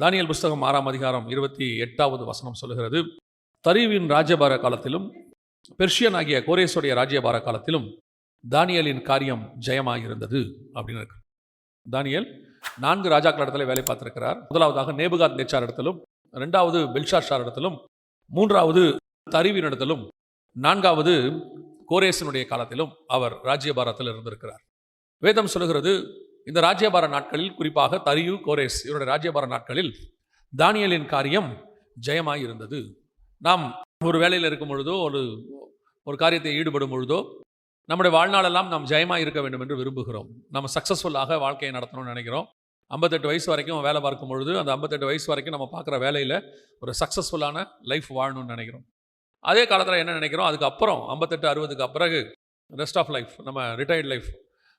Daniel புஸ்தகம் ஆறாம் அதிகாரம் இருபத்தி எட்டாவது வசனம் சொல்லுகிறது. தரிவின் ராஜ்யபார காலத்திலும் பெர்ஷியன் ஆகிய கோரேசுடைய ராஜ்யபார காலத்திலும் தானியலின் காரியம் ஜெயமாகியிருந்தது அப்படின்னு இருக்கு. தானியல் நான்கு ராஜாக்கள் இடத்துல வேலை பார்த்திருக்கிறார். முதலாவதாக நேபுகாத் நேச்சார் இடத்திலும் ரெண்டாவது பெல்ஷாஷார் இடத்திலும் மூன்றாவது தரிவின் இடத்திலும் நான்காவது கோரேசனுடைய காலத்திலும் அவர் ராஜ்யபாரத்தில் இருந்திருக்கிறார். வேதம் சொல்லுகிறது இந்த ராஜ்யபார நாட்களில் குறிப்பாக தரியு கோரேஸ் இவருடைய ராஜ்யபார நாட்களில் தானியலின் காரியம் ஜெயமாய் இருந்தது நாம் ஒரு வேலையில் இருக்கும் பொழுதோ ஒரு ஒரு காரியத்தை ஈடுபடும் பொழுதோ நம்முடைய வாழ்நாளெல்லாம் நாம் ஜெயமாக இருக்க வேண்டும் என்று விரும்புகிறோம். நம்ம சக்ஸஸ்ஃபுல்லாக வாழ்க்கையை நடத்தணும்னு நினைக்கிறோம். ஐம்பத்தெட்டு வயசு வரைக்கும் வேலை பார்க்கும் பொழுது அந்த ஐம்பத்தெட்டு வயசு வரைக்கும் நம்ம பார்க்குற வேலையில் ஒரு சக்ஸஸ்ஃபுல்லான லைஃப் வாழணும்னு நினைக்கிறோம். அதே காலத்தில் என்ன நினைக்கிறோம்? அதுக்கப்புறம் ஐம்பத்தெட்டு அறுபதுக்கு பிறகு ரெஸ்ட் ஆஃப் லைஃப் நம்ம ரிட்டையர்ட் லைஃப்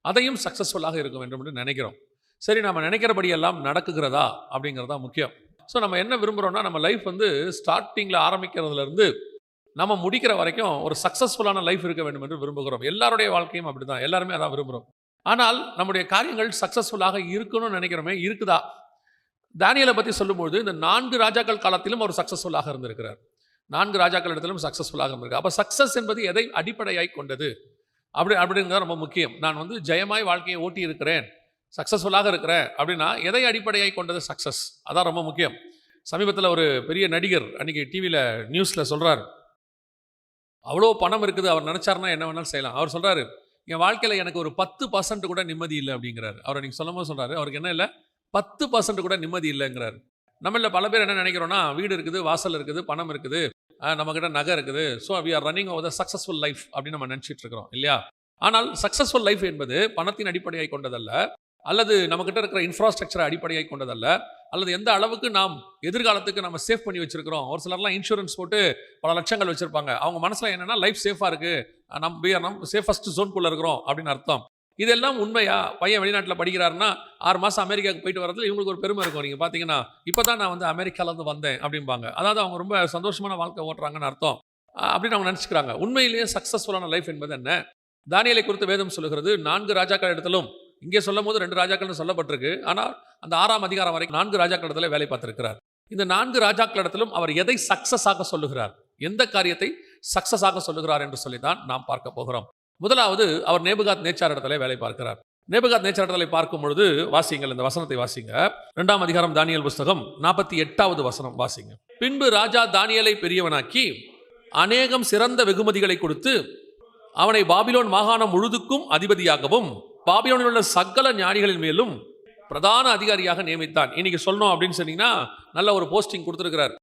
அதையும் சக்ஸஸ்ஃபுல்லாக இருக்க வேண்டும் என்று நினைக்கிறோம். சரி நம்ம நினைக்கிறபடியெல்லாம் நடக்குகிறதா? அப்படிங்கிறதா முக்கியம். ஸோ நம்ம என்ன விரும்புகிறோம்னா நம்ம லைஃப் வந்து ஸ்டார்டிங்கில் ஆரம்பிக்கிறதுலேருந்து நம்ம முடிக்கிற வரைக்கும் ஒரு சக்ஸஸ்ஃபுல்லான லைஃப் இருக்க வேண்டும் என்று விரும்புகிறோம். எல்லாருடைய வாழ்க்கையும் அப்படி தான் எல்லாருமே அதான் விரும்புகிறோம் ஆனால் நம்முடைய காரியங்கள் சக்ஸஸ்ஃபுல்லாக இருக்கணும்னு நினைக்கிறோமே இருக்குதா? தானியலை பற்றி சொல்லும்போது இந்த நான்கு ராஜாக்கள் காலத்திலும் அவர் சக்ஸஸ்ஃபுல்லாக இருந்திருக்கிறார். நான்கு ராஜாக்கள் இடத்திலும் சக்ஸஸ்ஃபுல்லாக இருந்திருக்கு அப்போ சக்ஸஸ் என்பது எதை அடிப்படையாய் கொண்டது? அப்படி அப்படிங்கிறது ரொம்ப முக்கியம். நான் வந்து ஜெயமாய் வாழ்க்கையை ஓட்டி இருக்கிறேன் சக்ஸஸ்ஃபுல்லாக இருக்கிறேன் அப்படின்னா எதை அடிப்படையாக கொண்டது சக்ஸஸ் அதான் ரொம்ப முக்கியம். சமீபத்தில் ஒரு பெரிய நடிகர் அன்றைக்கி டிவியில் நியூஸில் சொல்கிறார் அவ்வளோ பணம் இருக்குது அவர் நினச்சாருன்னா என்ன வேணாலும் செய்யலாம். அவர் சொல்கிறாரு என் வாழ்க்கையில் எனக்கு ஒரு பத்து பர்சன்ட் கூட நிம்மதி இல்லை அப்படிங்கிறாரு. அவர் நீங்கள் சொல்லும்போது சொல்கிறாரு அவருக்கு என்ன இல்லை? பத்து பர்சன்ட் கூட நிம்மதி இல்லைங்கிறாரு. நம்மள பல பேர் என்ன நினைக்கிறோன்னா வீடு இருக்குது வாசல் இருக்குது பணம் இருக்குது. நம்மக்கிட்ட நகை இருக்குது. So we are running over the successful life அப்படின்னு நம்ம நினச்சிட்டு இருக்கிறோம் இல்லையா? ஆனால் சக்ஸஸ்ஃபுல் லைஃப் என்பது பணத்தின் அடிப்படையை கொண்டதல்ல அல்லது நம்மக்கிட்ட இருக்கிற இன்ஃப்ராஸ்ட்ரக்சரை அடிப்படையாக கொண்டதல்ல அல்லது எந்த அளவுக்கு நாம் எதிர்காலத்துக்கு நம்ம சேவ் பண்ணி வச்சிருக்கிறோம். ஒரு சிலர்லாம் இன்சூரன்ஸ் போட்டு பல லட்சங்கள் வச்சிருப்பாங்க. அவங்க மனசில் என்னென்னா லைஃப் சேஃபாக இருக்குது நம் வி ஆர் நம் சேஃபஸ்ட் ஜோன்குள்ளே இருக்கிறோம் அப்படின்னு அர்த்தம். இதெல்லாம் உண்மையா? பையன் வெளிநாட்டில் படிக்கிறாருன்னா ஆறு மாதம் அமெரிக்காவுக்கு போயிட்டு வரதுல இவங்களுக்கு ஒரு பெருமை இருக்கும். நீங்கள் பார்த்தீங்கன்னா இப்போ தான் நான் வந்து அமெரிக்காலேருந்து வந்தேன் அப்படிம்பாங்க. அதாவது அவங்க ரொம்ப சந்தோஷமான வாழ்க்கை ஓட்டுறாங்கன்னு அர்த்தம். அப்படின்னு அவங்க நினச்சிக்கிறாங்க. உண்மையிலேயே சக்ஸஸ்ஃபுல்லான லைஃப் என்பது என்ன? தானியலை குறித்து வேதம் சொல்லுகிறது நான்கு ராஜாக்கள் இடத்திலும் இங்கே சொல்லும் போது ரெண்டு ராஜாக்கள்னு சொல்லப்பட்டிருக்கு. ஆனால் அந்த ஆறாம் அதிகாரம் வரைக்கும் நான்கு ராஜாக்கள் இடத்துல வேலை பார்த்துருக்கிறார். இந்த நான்கு ராஜாக்கள் இடத்திலும் அவர் எதை சக்ஸஸ் ஆக சொல்லுகிறார்? எந்த காரியத்தை சக்ஸஸ் ஆக சொல்லுகிறார் என்று சொல்லி தான் நாம் பார்க்க போகிறோம். முதலாவது அவர் நேபுகாத் நேச்சார் இடத்துல வேலை பார்க்கிறார். நேபுகாத் நேச்சார் இடத்துல பார்க்கும் பொழுது வாசிங்கள் இந்த வசனத்தை வாசிங்க. இரண்டாம் அதிகாரம் தானியல் புஸ்தகம் நாற்பத்தி எட்டாவது வசனம் வாசிங்க. பின்பு ராஜா தானியலை பெரியவனாக்கி அநேகம் சிறந்த வெகுமதிகளை கொடுத்து அவனை பாபிலோன் மாகாணம் முழுதுக்கும் அதிபதியாகவும் பாபிலோனில் உள்ள சகல ஞானிகளின் மேலும் பிரதான அதிகாரியாக நியமித்தான். இன்னைக்கு சொல்லணும் அப்படின்னு சொன்னீங்கன்னா நல்ல ஒரு போஸ்டிங் கொடுத்துருக்கிறார்.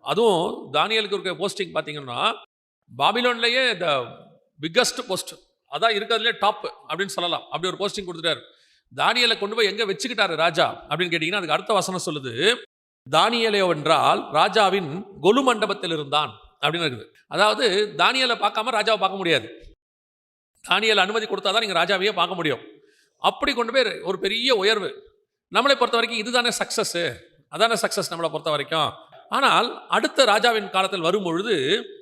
அதுவும் தானியலுக்கு இருக்க போஸ்டிங் பார்த்தீங்கன்னா பாபிலோன்லேயே இந்த பிக்கஸ்ட் போஸ்ட் அதான் இருக்கிறதுலே டாப் அப்படின்னு சொல்லலாம். அப்படி ஒரு போஸ்டிங் கொடுத்துட்டாரு. தானியலை கொண்டு போய் எங்கே வச்சுக்கிட்டாரு ராஜா? அப்படின்னு கேட்டிங்கன்னா அதுக்கு அடுத்த வசனம் சொல்லுது தானியலையோ என்றால் ராஜாவின் கொலு மண்டபத்தில் இருந்தான். அப்படின்னு இருக்குது. அதாவது தானியலை பார்க்காம ராஜாவை பார்க்க முடியாது. தானியல் அனுமதி கொடுத்தா தான் நீங்கள் ராஜாவையே பார்க்க முடியும். அப்படி கொண்டு போய் ஒரு பெரிய உயர்வு. நம்மளை பொறுத்த வரைக்கும் இதுதானே சக்ஸஸ்ஸு அதானே சக்ஸஸ் நம்மளை பொறுத்த வரைக்கும்? ஆனால் அடுத்த ராஜாவின் காலத்தில் வரும்பொழுது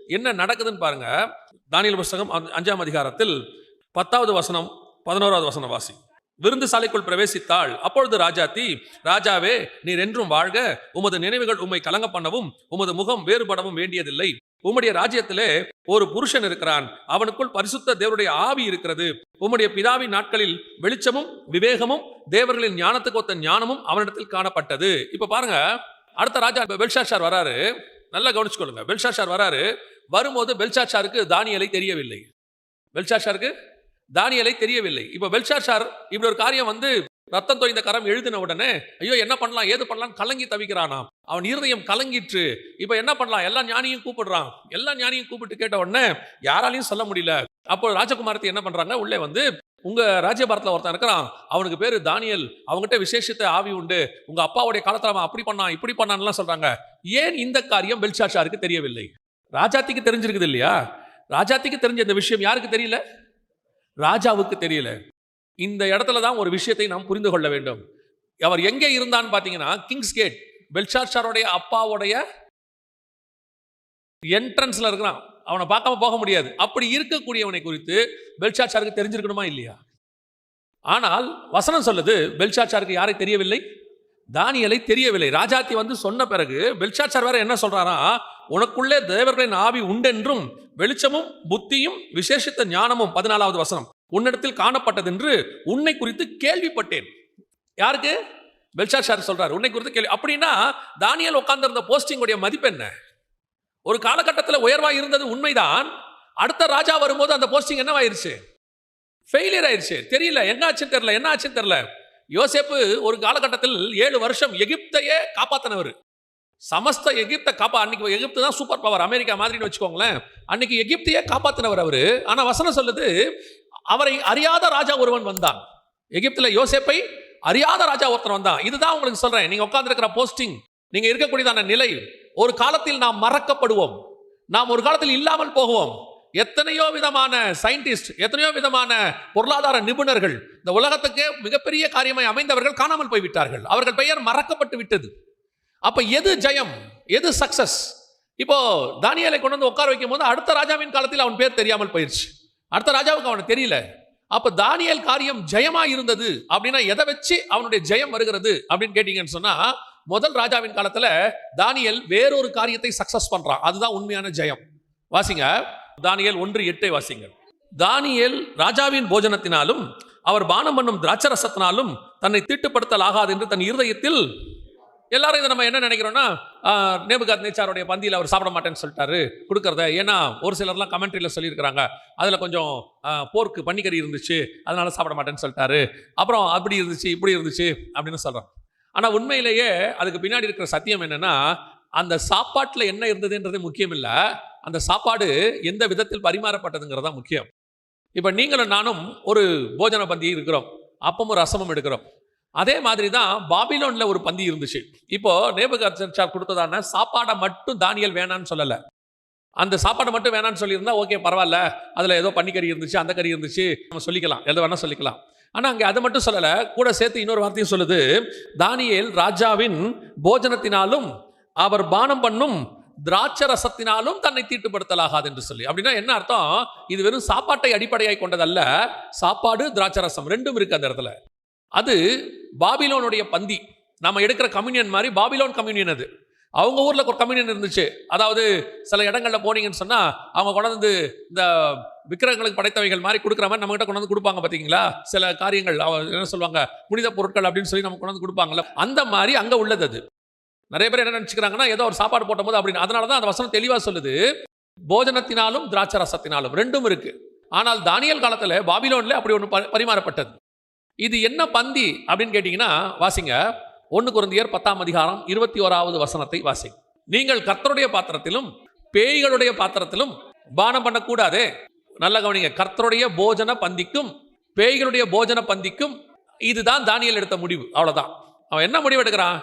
என்ன நடக்குதுன்னு பாருங்க. தானியல் புஸ்தகம் அஞ்சாம் அதிகாரத்தில் பத்தாவது வசனம் பதினோராவது வசன வாசி. விருந்து சாலைக்குள் பிரவேசித்தாள். அப்பொழுது ராஜாத்தி ராஜாவே நீர் என்றும் வாழ்க. உமது நினைவுகள் உம்மை கலங்க பண்ணவும் உமது முகம் வேறுபடவும் வேண்டியதில்லை. உம்முடைய ராஜ்யத்திலே ஒரு புருஷன் இருக்கிறான். அவனுக்குள் பரிசுத்த தேவருடைய ஆவி இருக்கிறது. உம்முடைய பிதாவின் நாட்களில் வெளிச்சமும் விவேகமும் தேவர்களின் ஞானத்துக்கு ஒத்த ஞானமும் அவனிடத்தில் காணப்பட்டது. இப்ப பாருங்க அடுத்த ராஜா பெல்ஷாஷார் வராரு. நல்லா கவனிச்சுக்கொள்ளுங்க. பெல்ஷாஷார் வராரு. வரும்போது பெல்ஷாஷாருக்கு தானியலை தெரியவில்லை. பெல்ஷாஷாருக்கு தானியலை தெரியவில்லை. இப்போ பெல்ஷாஷார் இப்படி ஒரு காரியம் வந்து ரத்தம் தோய்ந்த கரம் எழுதின உடனே ஐயோ என்ன பண்ணலாம் ஏது பண்ணலாம் கலங்கி தவிக்கிறானாம். அவன் இருதயம் கலங்கிற்று. இப்போ என்ன பண்ணலாம்? எல்லா ஞானியும் கூப்பிடுறான். எல்லா ஞானியும் கூப்பிட்டு கேட்ட உடனே யாராலையும் சொல்ல முடியல. அப்போ ராஜகுமாரத்தை என்ன பண்றாங்க உள்ளே வந்து உங்கள் ராஜ்யபாரத்தில் ஒருத்தன் இருக்கிறான். அவனுக்கு பேர் தானியல். அவங்ககிட்ட விசேஷத்த ஆவி உண்டு. உங்கள் அப்பாவுடைய காலத்தில் அவன் அப்படி பண்ணான் இப்படி பண்ணான்லாம் சொல்கிறாங்க ஏன் இந்த காரியம் பெல்ஷாஷாருக்கு தெரியவில்லை? ராஜாத்திக்கு தெரிஞ்சிருக்குது இல்லையா? ராஜாத்திக்கு தெரிஞ்ச இந்த விஷயம் யாருக்கு தெரியல? ராஜாவுக்கு தெரியல. இந்த இடத்துல தான் ஒரு விஷயத்தை நாம் புரிந்து கொள்ள வேண்டும். அவர் எங்கே இருந்தான்னு பார்த்தீங்கன்னா கிங்ஸ் கேட். பெல்ஷாஷாருடைய அப்பாவுடைய என்ட்ரன்ஸில் இருக்கிறான். அவனை பார்க்காம போக முடியாது. அப்படி இருக்கக்கூடியவனை குறித்து பெல்ஷாச்சாருக்கு தெரிஞ்சிருக்கணுமா இல்லையா? ஆனால் வசனம் சொல்லுது பெல்ஷாச்சாருக்கு யாரை தெரியவில்லை? தானியலை தெரியவில்லை. ராஜாத்தி வந்து சொன்ன பிறகு பெல்ஷாச்சார் வேற என்ன சொல்றாரா? உனக்குள்ளே தேவர்களின் ஆவி உண்டென்றும் வெளிச்சமும் புத்தியும் விசேஷித்த ஞானமும் பதினாலாவது வசனம். உன்னிடத்தில் காணப்பட்டதென்று உன்னை குறித்து கேள்விப்பட்டேன். யாருக்கு? பெல்ஷாச்சார் சொல்றாரு உன்னை குறித்து கேள்வி அப்படின்னா தானியல் உட்கார்ந்திருந்த போஸ்டிங்குடைய மதிப்பு என்ன? ஒரு காலகட்டத்தில் உயர்வா இருந்தது உண்மைதான். அடுத்த ராஜா வரும்போது அந்த போஸ்டிங் என்னவாயிருச்சு? ஃபெயிலியர் ஆயிருச்சு. தெரியல என்ன ஆச்சுன்னு தெரியல என்ன ஆச்சுன்னு தெரியல. யோசேப்பு ஒரு காலகட்டத்தில் ஏழு வருஷம் எகிப்தையே காப்பாத்தினவர். சமஸ்த எகிப்தை காப்பா அன்னைக்கு எகிப்து தான் சூப்பர் பவர் அமெரிக்கா மாதிரின்னு வச்சுக்கோங்களேன். அன்னைக்கு எகிப்தையே காப்பாத்தினவர் அவரு. ஆனா வசனம் சொல்லுது அவரை அறியாத ராஜா ஒருவன் வந்தான். எகிப்துல யோசேப்பை அறியாத ராஜா ஒருத்தன் வந்தான். இதுதான் உங்களுக்கு சொல்றேன். நீங்க உட்காந்துருக்கிற போஸ்டிங் நீங்க இருக்கக்கூடியதான நிலை. ஒரு காலத்தில் நாம் மறக்கப்படுவோம். நாம் ஒரு காலத்தில் இல்லாமல் போகுவோம். எத்தனையோ விதமான சயின்டிஸ்ட் எத்தனையோ விதமான பொருளாதார நிபுணர்கள் இந்த உலகத்துக்கே மிகப்பெரிய காரியமாய் அமைந்தவர்கள் காணாமல் போய்விட்டார்கள். அவர்கள் பெயர் மறக்கப்பட்டு விட்டது. அப்ப எது ஜெயம்? எது சக்சஸ் இப்போ தானியலை கொண்டு வந்து உட்கார வைக்கும் போது அடுத்த ராஜாவின் காலத்தில் அவன் பேர் தெரியாமல் போயிடுச்சு அடுத்த ராஜாவுக்கு அவனுக்கு தெரியல. அப்ப தானியல் காரியம் ஜெயமா இருந்தது அப்படின்னா எதை வச்சு அவனுடைய ஜெயம் வருகிறது அப்படின்னு கேட்டீங்கன்னு சொன்னா முதல் ராஜாவின் காலத்துல தானியல் வேறொரு காரியத்தை சக்சஸ் பண்றான். அதுதான் உண்மையான ஜெயம். வாசிங்க. தானியல் ஒன்று எட்டை வாசிங்க. தானியல் ராஜாவின் போஜனத்தினாலும் அவர் பானம் பண்ணும் திராட்சரசத்தினாலும் தன்னை தீட்டுப்படுத்தலாகாது என்று தன் இருதயத்தில் எல்லாரும் இதை நம்ம என்ன நினைக்கிறோம்னா நேபுகாத் நேச்சாருடைய பந்தியில் அவர் சாப்பிட மாட்டேன்னு சொல்லிட்டாரு கொடுக்குறத. ஏன்னா ஒரு சிலர்லாம் கமெண்ட்ரியில் சொல்லியிருக்கிறாங்க. அதில் கொஞ்சம் போர்க்கு பன்னிக்கறி இருந்துச்சு அதனால சாப்பிட மாட்டேன்னு சொல்லிட்டாரு. அப்புறம் அப்படி இருந்துச்சு இப்படி இருந்துச்சு அப்படின்னு சொல்கிறோம் ஆனால் உண்மையிலேயே அதுக்கு பின்னாடி இருக்கிற சத்தியம் என்னென்னா அந்த சாப்பாட்டில் என்ன இருந்ததுன்றது முக்கியம் இல்லை. அந்த சாப்பாடு எந்த விதத்தில் பரிமாறப்பட்டதுங்கிறது தான் முக்கியம். இப்போ நீங்களும் நானும் ஒரு போஜன பந்தி இருக்கிறோம். அப்பமும் ரசமும் எடுக்கிறோம். அதே மாதிரி தான் பாபிலோனில் ஒரு பந்தி இருந்துச்சு. இப்போது நேபுகார் கொடுத்ததான சாப்பாடை மட்டும் தானியல் வேணான்னு சொல்லலை. அந்த சாப்பாடை மட்டும் வேணான்னு சொல்லியிருந்தா ஓகே பரவாயில்ல. அதில் ஏதோ பன்னிக்கறி இருந்துச்சு அந்த கறி இருந்துச்சு. நம்ம சொல்லிக்கலாம். எதை வேணால் சொல்லிக்கலாம். ஆனால் அங்கே அதை மட்டும் சொல்லலை. கூட சேர்த்து இன்னொரு வார்த்தையும் சொல்லுது. தானியேல் ராஜாவின் போஜனத்தினாலும் அவர் பானம் பண்ணும் திராட்ச ரசத்தினாலும் தன்னை தீட்டுப்படுத்தலாகாது என்று சொல்லி. அப்படின்னா என்ன அர்த்தம்? இது வெறும் சாப்பாட்டை அடிப்படையாய் கொண்டதல்ல. சாப்பாடு திராட்சை ரசம் ரெண்டும் இருக்கு அந்த இடத்துல. அது பாபிலோனுடைய பந்தி. நம்ம எடுக்கிற கம்யூனியன் மாதிரி பாபிலோன் கம்யூனியன் அது. அவங்க ஊரில் ஒரு கம்யூனியன் இருந்துச்சு. அதாவது சில இடங்களில் போனீங்கன்னு சொன்னால் அவங்க கொண்டு வந்து இந்த விக்கிரகங்களுக்கு படைத்தவைகள் மாதிரி கொடுக்குற மாதிரி நம்மகிட்ட கொண்டு வந்து கொடுப்பாங்க பார்த்தீங்களா சில காரியங்கள் அவங்க என்ன சொல்லுவாங்க? புனித பொருட்கள் அப்படின்னு சொல்லி நம்ம கொண்டு வந்து கொடுப்பாங்கல்ல. அந்த மாதிரி அங்கே உள்ளது அது. நிறைய பேர் என்ன நினச்சிக்கிறாங்கன்னா ஏதோ ஒரு சாப்பாடு போட்டபோது அப்படின்னு. அதனால தான் அந்த வசனம் தெளிவாக சொல்லுது. போஜனத்தினாலும் திராட்சை ரசத்தினாலும் ரெண்டும் இருக்குது ஆனால் தானியல் காலத்தில் பாபிலோனில் அப்படி ஒன்று பரிமாறப்பட்டது. இது என்ன பந்தி அப்படின்னு கேட்டிங்கன்னா வாசிங்க. ஒன்று குருந்தியர் பத்தாம் அதிகாரம் இருபத்தி ஓராவது வசனத்தை வாசி. நீங்கள் கர்த்தருடைய பாத்திரத்திலும் பேய்களுடைய பாத்திரத்திலும் பானம் பண்ணக்கூடாதே. நல்ல கவனிங்க கர்த்தருடைய போஜன பந்திக்கும் பேய்களுடைய போஜன பந்திக்கும் இதுதான் தானியல் எடுத்த முடிவு அவ்வளோதான் அவன் என்ன முடிவு எடுக்கிறான்?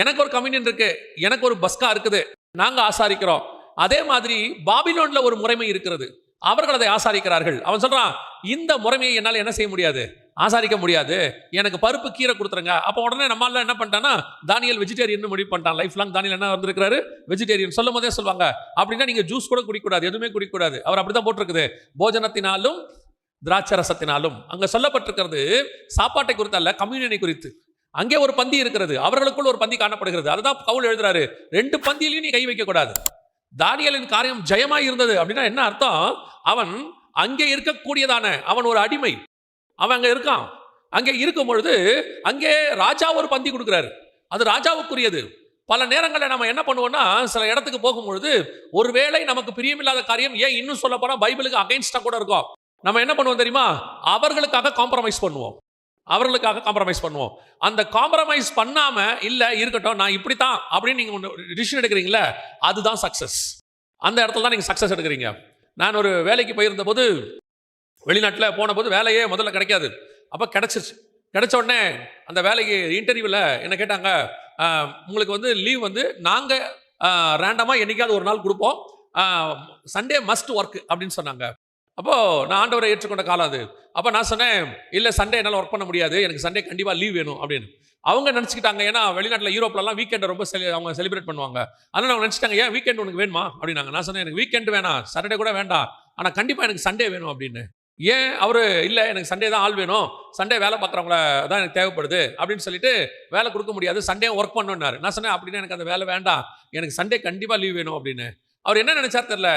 எனக்கு ஒரு கம்யூனியன் இருக்கு எனக்கு ஒரு பஸ்கா இருக்குது நாங்கள் ஆசாரிக்கிறோம். அதே மாதிரி பாபிலோனில் ஒரு முறைமை இருக்கிறது. அவர்கள் அதை ஆசாரிக்கிறார்கள். அவன் சொல்கிறான் இந்த முறைமையை என்னால் என்ன செய்ய முடியாது? ஆசாரிக்க முடியாது. எனக்கு பருப்பு கீரை கொடுத்துருங்க. அப்போ உடனே நம்மளால என்ன பண்ணிட்டான்னா தானியல் வெஜிடேரியன் முடிவு பண்ணிட்டான். லைஃப் லாங் தானியல் என்ன வந்திருக்கிறாரு? வெஜிடேரியன் சொல்லும் போதே சொல்லுவாங்க அப்படின்னா நீங்கள் ஜூஸ் கூட குடிக்கூடாது எதுவுமே குடிக்கூடாது அவர் அப்படிதான் போட்டிருக்குது. போஜனத்தினாலும் திராட்சை ரசத்தினாலும் அங்கே சொல்லப்பட்டிருக்கிறது சாப்பாட்டை குறித்து அல்ல கம்யூனியனை குறித்து. அங்கே ஒரு பந்தி இருக்கிறது. அவர்களுக்குள் ஒரு பந்தி காணப்படுகிறது. அதுதான் கவுல் எழுதுறாரு ரெண்டு பந்தியிலையும் நீ கை வைக்கக்கூடாது. தானியலின் காரியம் ஜெயமாய் இருந்தது அப்படின்னா என்ன அர்த்தம்? அவன் அங்கே இருக்கக்கூடியதான அவன் ஒரு அடிமை. அவன் அங்கே இருக்கான். அங்கே இருக்கும் பொழுது அங்கே ராஜா ஒரு பந்தி கொடுக்குறாரு. அது ராஜாவுக்குரியது. பல நேரங்களில் நம்ம என்ன பண்ணுவோம்னா சில இடத்துக்கு போகும்பொழுது ஒருவேளை நமக்கு பிரியமில்லாத காரியம் ஏன் இன்னும் சொல்ல போனால் பைபிளுக்கு அகைன்ஸ்டாக கூட இருக்கும். நம்ம என்ன பண்ணுவோம் தெரியுமா? அவர்களுக்காக காம்ப்ரமைஸ் பண்ணுவோம். அவர்களுக்காக காம்ப்ரமைஸ் பண்ணுவோம். அந்த காம்ப்ரமைஸ் பண்ணாம இல்ல இருக்கட்டும் நான் இப்படித்தான் அப்படின்னு நீங்க டிசிஷன் எடுக்கிறீங்களே அதுதான் சக்சஸ் அந்த இடத்துல தான் நீங்க சக்சஸ் எடுக்கிறீங்க. நான் ஒரு வேலைக்கு போயிருந்த போது வெளிநாட்டில் போன போது வேலையே முதல்ல கிடைக்காது. அப்போ கிடச்சிருச்சு. கிடைச்ச உடனே அந்த வேலைக்கு இன்டர்வியூவில் என்ன கேட்டாங்க உங்களுக்கு வந்து லீவ் வந்து நாங்கள் ரேண்டமாக என்றைக்காவது ஒரு நாள் கொடுப்போம். சண்டே மஸ்ட் ஒர்க் அப்படின்னு சொன்னாங்க. அப்போது நான் ஆண்டவரை ஏற்றுக்கொண்ட காலம் அது. அப்போ நான் சொன்னேன் இல்லை சண்டே என்னால் ஒர்க் பண்ண முடியாது. எனக்கு சண்டே கண்டிப்பாக லீவ் வேணும் அப்படின்னு. அவங்க நினச்சிக்கிட்டாங்க ஏன்னா வெளிநாட்டில் யூரோப்லலாம் வீக்கெண்டை ரொம்ப செலி அவங்க செலிப்ரேட் பண்ணுவாங்க. அதனால் அவங்க நினச்சிட்டாங்க ஏன் வீக்கெண்ட் உனக்கு வேணுமா? அப்படின்னாங்க. நான் சொன்னேன் எனக்கு வீக்கெண்ட் வேணாம். சாட்டர்டே கூட வேண்டாம். ஆனால் கண்டிப்பாக எனக்கு சண்டே வேணும் அப்படின்னு. ஏன்? அவரு இல்லை எனக்கு சண்டே தான் ஆள் வேணும். சண்டே வேலை பார்க்குறவங்கள தான் எனக்கு தேவைப்படுது அப்படின்னு சொல்லிட்டு வேலை கொடுக்க முடியாது. சண்டே ஒர்க் பண்ணணுன்னாரு நான் சொன்னேன் அப்படின்னு எனக்கு அந்த வேலை வேண்டாம். எனக்கு சண்டே கண்டிப்பாக லீவ் வேணும் அப்படின்னு. அவர் என்ன நினைச்சார் தெரியல?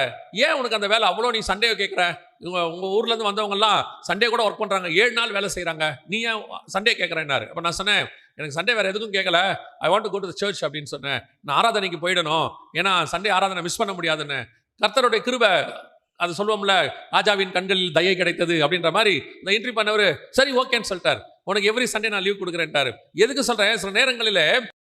ஏன் உனக்கு அந்த வேலை அவ்வளோ நீ சண்டே கேட்குற? இவங்க உங்கள் ஊர்லேருந்து வந்தவங்கலாம் சண்டே கூட ஒர்க் பண்ணுறாங்க ஏழு நாள் வேலை செய்கிறாங்க நீ ஏன் சண்டே கேட்குறேன்னாரு. அப்போ நான் சொன்னேன் எனக்கு சண்டே வேறு எதுக்கும் கேட்கல. I want to go to church அப்படின்னு சொன்னேன். நான் ஆராதனைக்கு போயிடணும். ஏன்னா சண்டே ஆராதனை மிஸ் பண்ண முடியாதுன்னு. கர்த்தருடைய கிருபை அது சொல்லுவோம்ல ராஜாவின் கண்களில் தயை கிடைத்தது அப்படின்ற மாதிரி இந்த என்ட்ரி பண்ணவர் சரி ஓகேன்னு சொல்லிட்டார். உனக்கு எவ்ரி சண்டே நான் லீவ் கொடுக்குறேன்ட்டாரு. எதுக்கு சொல்கிறேன் சில நேரங்களில்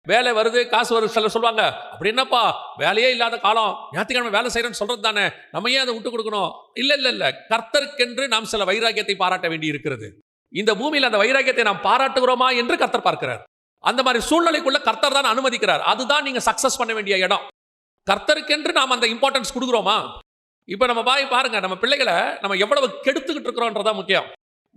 வேலை வருது காசு வருது சில சொல்லுவாங்க. அப்படி என்னப்பா? வேலையே இல்லாத காலம். ஞாயிற்றுக்கிழமை வேலை செய்கிறேன்னு சொல்றது தானே. நம்ம ஏன் அதை விட்டு கொடுக்கணும்? இல்லை இல்லை இல்லை. கர்த்தருக்கென்று நாம் சில வைராக்கியத்தை பாராட்ட வேண்டி இருக்கிறது. இந்த பூமியில் அந்த வைராக்கியத்தை நாம் பாராட்டுகிறோமா என்று கர்த்தர் பார்க்கிறார். அந்த மாதிரி சூழ்நிலைக்குள்ள கர்த்தர் தான் அனுமதிக்கிறார். அதுதான் நீங்கள் சக்ஸஸ் பண்ண வேண்டிய இடம். கர்த்தருக்கென்று நாம் அந்த இம்பார்ட்டன்ஸ் கொடுக்குறோமா? இப்போ நம்ம பாய் பாருங்க நம்ம பிள்ளைகளை நம்ம எவ்வளவு கெடுத்துக்கிட்டு இருக்கிறோன்றதான் முக்கியம்.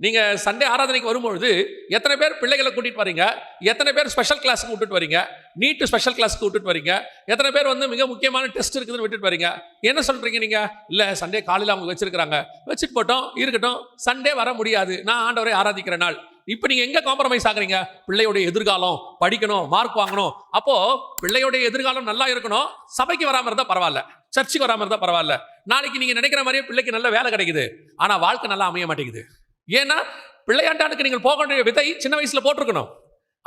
நீங்கள் சண்டே ஆராதனைக்கு வரும்பொழுது எத்தனை பேர் பிள்ளைகளை கூட்டிகிட்டு வரீங்க? எத்தனை பேர் ஸ்பெஷல் கிளாஸுக்கு விட்டுட்டு வரீங்க? நீட்டு ஸ்பெஷல் கிளாஸுக்கு விட்டுட்டு வரீங்க? எத்தனை பேர் வந்து மிக முக்கியமான டெஸ்ட் இருக்குதுன்னு விட்டுட்டு வரீங்க? என்ன சொல்கிறீங்க நீங்கள் இல்லை சண்டே காலையில் அவங்க வச்சுருக்கிறாங்க. வச்சுட்டு போட்டோம் இருக்கட்டும். சண்டே வர முடியாது. நான் ஆண்டவரை ஆராதிக்கிற நாள். இப்போ நீங்கள் எங்கே காம்ப்ரமைஸ் ஆகுறீங்க? பிள்ளையோடைய எதிர்காலம் படிக்கணும் மார்க் வாங்கணும். அப்போது பிள்ளையோடைய எதிர்காலம் நல்லா இருக்கணும். சபைக்கு வராமல் இருந்தால் பரவாயில்ல. சர்ச்சுக்கு வராமல் இருந்தால் பரவாயில்ல. நாளைக்கு நீங்கள் நினைக்கிற மாதிரியே பிள்ளைக்கு நல்ல வேலை கிடைக்குது. ஆனால் வாழ்க்கை நல்லா அமைய மாட்டேங்குது. ஏன்னா பிள்ளையாண்டானுக்கு நீங்கள் போக வேண்டிய விதை சின்ன வயசில் போட்டிருக்கணும்.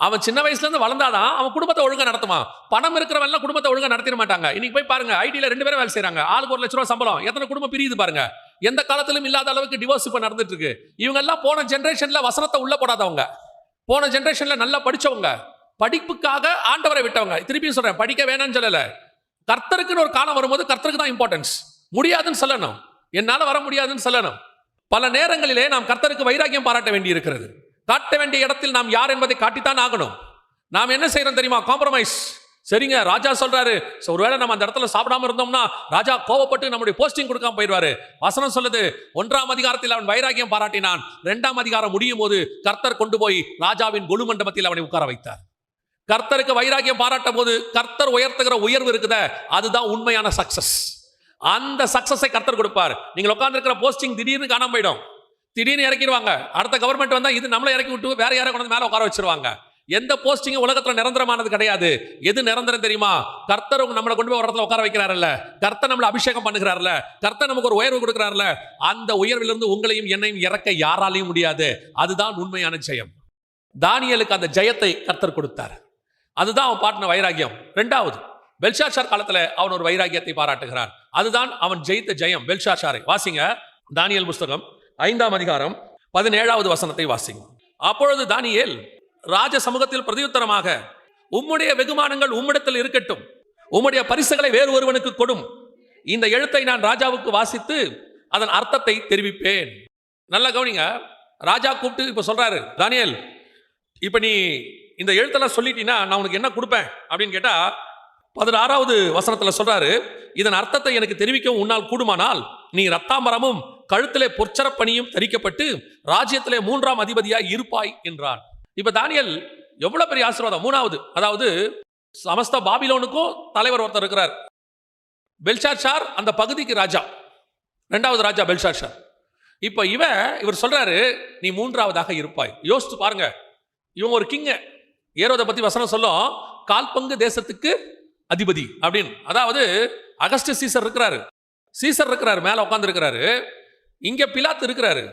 அவன் சின்ன வயசுலேருந்து வளர்ந்தாதான் அவன் குடும்பத்தை ஒழுங்காக நடத்துவான். பணம் இருக்கிறவன்லாம் குடும்பத்தை ஒழுங்காக நடத்திட மாட்டாங்க. இன்னைக்கு போய் பாருங்க ஐடியில் ரெண்டு பேரும் வேலை செய்கிறாங்க ஆளுக்கு ஒரு லட்ச ரூபா சம்பளம். எத்தனை குடும்பம் பிரியுது பாருங்க. எந்த காலத்திலும் இல்லாத அளவுக்கு டிவோர்ஸ் இப்போ நடந்துட்டு இருக்கு இவங்கெல்லாம் போன ஜென்ரேஷனில் வசனத்தை உள்ளே போடாதவங்க. போன ஜென்ரேஷனில் நல்லா படித்தவங்க படிப்புக்காக ஆண்டவரை விட்டவங்க. திருப்பியும் சொல்கிறேன் படிக்க வேணாம்னு சொல்லலை. கர்த்தருக்குன்னு ஒரு காலம் வரும்போது கர்த்தருக்கு தான் இம்பார்ட்டன்ஸ் முடியாதுன்னு சொல்லணும். என்னால் வர முடியாதுன்னு சொல்லணும். பல நேரங்களிலே நாம் கர்த்தருக்கு வைராக்கியம் பாராட்ட வேண்டி இருக்கிறது காட்ட வேண்டிய இடத்தில் நாம் யார் என்பதை காட்டித்தான் ஆகணும். நாம் என்ன செய்யறோம் தெரியுமா? காம்ப்ரமைஸ் சரிங்க ராஜா சொல்றாரு ஒருவேளை நம்ம அந்த இடத்துல சாப்பிடாம இருந்தோம்னா ராஜா கோவப்பட்டு நம்முடைய போஸ்டிங் கொடுக்காம போயிடுவாரு. வசனம் சொல்லுது ஒன்றாம் அதிகாரத்தில் அவன் வைராக்கியம் பாராட்டினான். இரண்டாம் அதிகாரம் முடியும் போது கர்த்தர் கொண்டு போய் ராஜாவின் கொலு மண்டபத்தில் அவனை உட்கார வைத்தார். கர்த்தருக்கு வைராக்கியம் பாராட்டும் போது கர்த்தர் உயர்த்துகிற உயர்வு இருக்குத அதுதான் உண்மையான சக்சஸ் அந்த சக்சஸை கர்த்தர் கொடுப்பார். நீங்கள் உட்காந்துருக்கிற போஸ்டிங் திடீர்னு காணாம போயிடும். திடீர்னு இறக்கிடுவாங்க. அடுத்த கவர்மெண்ட் வந்தால் இது நம்மளை இறக்கி விட்டு வேற யாரை கொண்டு வந்து உட்கார வச்சிருவாங்க. எந்த போஸ்டிங்கும் உலகத்தில் நிரந்தரமானது கிடையாது. எது நிரந்தரம் தெரியுமா? கர்த்தர் நம்மளை கொண்டு போய் ஒரு இடத்துல உட்கார வைக்கிறாருல்ல. கர்த்தர் நம்மளை அபிஷேகம் பண்ணுகிறாருல கர்த்தர் நமக்கு ஒரு உயர்வு கொடுக்குறாருல அந்த உயர்விலிருந்து உங்களையும் என்னையும் இறக்க யாராலையும் முடியாது. அதுதான் உண்மையான ஜெயம். தானியலுக்கு அந்த ஜெயத்தை கர்த்தர் கொடுத்தார். அதுதான் அவன் பாட்டின வைராகியம் ரெண்டாவது பெல்ஷாஷார் காலத்தில் அவன் ஒரு வைராகியத்தை பாராட்டுகிறான் அதுதான் அவன் ஜெயித்த ஜெயம். பெல்ஷாஷாரை வாசிங்க. தானியல் புஸ்தகம் ஐந்தாம் அதிகாரம் பதினேழாவது வசனத்தை வாசிங்க. அப்பொழுது தானியேல் ராஜ சமூகத்தில் பிரதியுத்தரமாக உம்முடைய வெகுமானங்கள் உம்மிடத்தில் இருக்கட்டும். உம்முடைய பரிசுகளை வேறு ஒருவனுக்கு கொடும். இந்த எழுத்தை நான் ராஜாவுக்கு வாசித்து அதன் அர்த்தத்தை தெரிவிப்பேன். நல்லா கவனிங்க. ராஜா கூப்பிட்டு இப்போ சொல்றாரு தானியேல் இப்போ நீ இந்த எழுத்தெல்லாம் சொல்லிட்டீங்கன்னா நான் உனக்கு என்ன கொடுப்பேன்? அப்படின்னு கேட்டால் பதினாறாவது வசனத்தில் சொல்றாரு இதன் அர்த்தத்தை எனக்கு தெரிவிக்கவும் உன்னால் கூடுமானால் நீ ரத்தாம்பரமும் கழுத்திலே பொற்சரப்பணியும் தரிக்கப்பட்டு ராஜ்யத்திலே மூன்றாம் அதிபதியாய் இருப்பாய் என்றான். இப்ப தானியல் எவ்வளவு பெரிய ஆசீர்வாதம்? மூணாவது அதாவது சமஸ்த பாபிலோனுக்கும் தலைவர் ஒருத்தர் இருக்கிறார். பெல்ஷாஷார் அந்த பகுதிக்கு ராஜா. ரெண்டாவது ராஜா பெல்ஷாஷார் இப்போ இவன் இவர் சொல்றாரு நீ மூன்றாவதாக இருப்பாய். யோசித்து பாருங்க இவங்க ஒரு கிங்க. ஏரோதை பத்தி வசனம் சொல்லும் கால் பங்கு தேசத்துக்கு அதிபதி அப்படின்னு. அதாவது அகஸ்ட் சீசர் இருக்கிறாரு. சீசர் இருக்கிறாரு மேலே உட்காந்துருக்கிறாரு இங்கே பிலாத்து இருக்கிறாரு.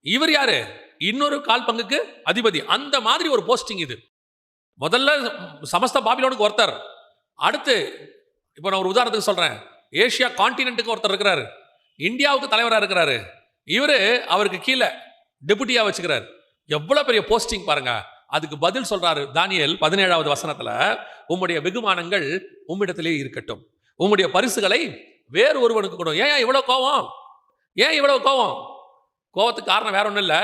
இவர் யாரு? இன்னொரு கால் பங்குக்கு அதிபதி. அந்த மாதிரி ஒரு போஸ்டிங் இது. முதல்ல சமஸ்த பாபிலோனுக்கு ஒருத்தர். அடுத்து இப்போ நான் ஒரு உதாரணத்துக்கு சொல்கிறேன் ஏஷியா கான்டினென்ட்டுக்கு ஒருத்தர் இருக்கிறாரு. இந்தியாவுக்கு தலைவராக இருக்கிறாரு. இவர் அவருக்கு கீழே டெபுட்டியாக வச்சுக்கிறார். எவ்வளோ பெரிய போஸ்டிங் பாருங்கள் அதுக்கு பதில் சொல்றாரு தானியல் பதினேழாவது வசனத்துல உம்முடைய வெகுமானங்கள் உம்மிடத்திலே இருக்கட்டும். உம்முடைய பரிசுகளை வேறு ஒருவனுக்கு கொடு. ஏன் இவ்வளவு கோவம் ஏன் இவ்வளவு கோவம் கோவத்துக்கு காரணம் வேற ஒன்றும் இல்லை.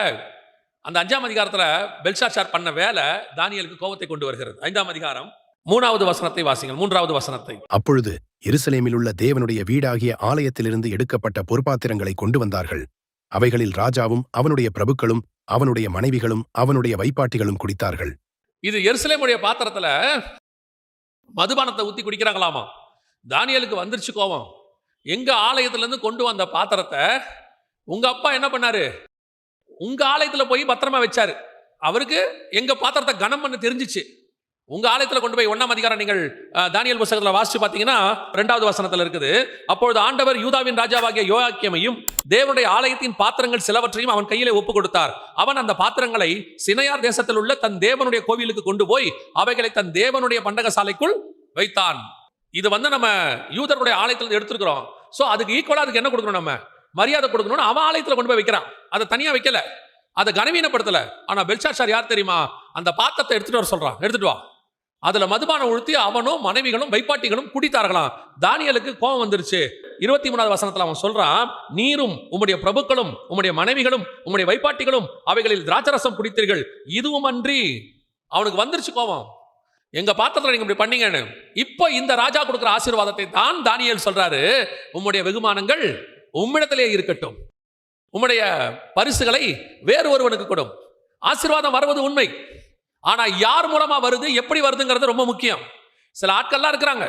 அந்த அஞ்சாம் அதிகாரத்தில் பெல்ஷாச்சார் பண்ண வேலை தானியலுக்கு கோவத்தை கொண்டு வருகிறது. ஐந்தாம் அதிகாரம் மூணாவது வசனத்தை வாசிங்கள். மூன்றாவது வசனத்தை. அப்பொழுது எருசலேமில் உள்ள தேவனுடைய வீடாகிய ஆலயத்திலிருந்து எடுக்கப்பட்ட பொற்பாத்திரங்களை கொண்டு வந்தார்கள். அவைகளில் ராஜாவும் அவனுடைய பிரபுக்களும் அவனுடைய மனைவிகளும் அவனுடைய வைப்பாட்டிகளும் குடித்தார்கள். இது எருசலேமுடைய பாத்திரத்துல மதுபானத்தை ஊத்தி குடிக்கிறாங்களாமா? தானியலுக்கு வந்துருச்சு கோவம் எங்க ஆலயத்திலேருந்து கொண்டு வந்த பாத்திரத்தை உங்க அப்பா என்ன பண்ணாரு? உங்க ஆலயத்துல போய் பத்திரமா வச்சாரு. அவருக்கு எங்க பாத்திரத்தை கனம் பண்ண தெரிஞ்சிச்சு. உங்க ஆலயத்தில் கொண்டு போய் ஒன்றாம் அதிகாரம் நீங்கள் தானியல் புஸ்தகத்தில் வாசிச்சு பார்த்தீங்கன்னா ரெண்டாவது வசனத்துல இருக்குது. அப்பொழுது ஆண்டவர் யூதாவின் ராஜாவாகிய யோகாக்கியமையும் தேவனுடைய ஆலயத்தின் பாத்திரங்கள் சிலவற்றையும் அவன் கையிலே ஒப்பு கொடுத்தார் அவன் அந்த பாத்திரங்களை சினையார் தேசத்தில் உள்ள தன் தேவனுடைய கோவிலுக்கு கொண்டு போய் அவைகளை தன் தேவனுடைய பண்டகசாலைக்குள் வைத்தான். இது வந்து நம்ம யூதருடைய ஆலயத்துல எடுத்துருக்கிறோம். ஸோ அதுக்கு ஈக்குவலா அதுக்கு என்ன கொடுக்கணும் நம்ம? மரியாதை கொடுக்கணும்னு அவன் ஆலயத்துல கொண்டு போய் வைக்கிறான். அதை தனியாக வைக்கல. அதை கனவீனப்படுத்தலை. ஆனால் பெல்ஷாஷார் யார் தெரியுமா? அந்த பாத்திரத்தை எடுத்துகிட்டு வர சொல்றான். எடுத்துகிட்டு வா. அதுல மதுபானம் உழுத்தி அவனும் மனைவிகளும் வைப்பாட்டிகளும் குடித்தார்களாம். தானியலுக்கு கோபம் வந்துருச்சு. இருபத்தி மூணாவது வசனத்துல அவன் சொல்றான் நீரும் உம்முடைய பிரபுக்களும் உம்முடைய மனைவிகளும் உம்முடைய வைப்பாட்டிகளும் அவைகளில் திராட்சரசம் குடித்தீர்கள். இதுவும் அன்றி அவனுக்கு வந்துருச்சு கோபம். எங்க பாத்திரத்துல நீங்க இப்படி பண்ணீங்கன்னு. இப்போ இந்த ராஜா கொடுக்குற ஆசீர்வாதத்தை தான் தானியல் சொல்றாரு. உம்முடைய வெகுமானங்கள் உம்மிடத்திலே இருக்கட்டும். உம்முடைய பரிசுகளை வேறு ஒருவனுக்கு கொடும். ஆசீர்வாதம் வருவது உண்மை. ஆனால் யார் மூலமாக வருது எப்படி வருதுங்கிறது ரொம்ப முக்கியம். சில ஆட்கள்லாம் இருக்கிறாங்க.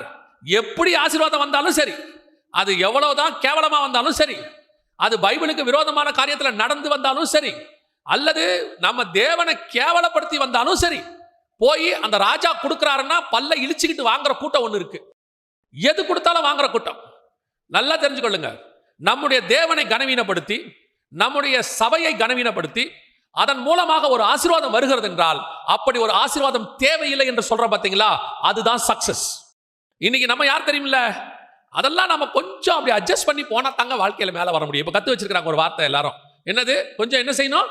எப்படி ஆசீர்வாதம் வந்தாலும் சரி அது எவ்வளவுதான் கேவலமாக வந்தாலும் சரி அது பைபிளுக்கு விரோதமான காரியத்தில் நடந்து வந்தாலும் சரி அல்லது நம்ம தேவனை கேவலப்படுத்தி வந்தாலும் சரி போய் அந்த ராஜா கொடுக்குறாருன்னா பல்ல இழிச்சுக்கிட்டு வாங்குற கூட்டம் ஒன்று இருக்கு. எது கொடுத்தாலும் வாங்குற கூட்டம். நல்லா தெரிஞ்சுக்கொள்ளுங்க. நம்முடைய தேவனை கனவீனப்படுத்தி நம்முடைய சபையை கனவீனப்படுத்தி அதன் மூலமாக ஒரு ஆசீர்வாதம் வருகிறது என்றால் அப்படி ஒரு ஆசீர்வாதம் தேவையில்லை என்று சொல்ற பார்த்தீங்களா அதுதான் சக்சஸ் இன்னைக்கு நம்ம யார் தெரியுமில்ல? அதெல்லாம் நம்ம கொஞ்சம் அப்படி அட்ஜஸ்ட் பண்ணி போனா தாங்க வாழ்க்கையில மேல வர முடியும். இப்ப கத்து வச்சிருக்காங்க ஒரு வார்த்தை எல்லாரும். என்னது? கொஞ்சம் என்ன செய்யணும்?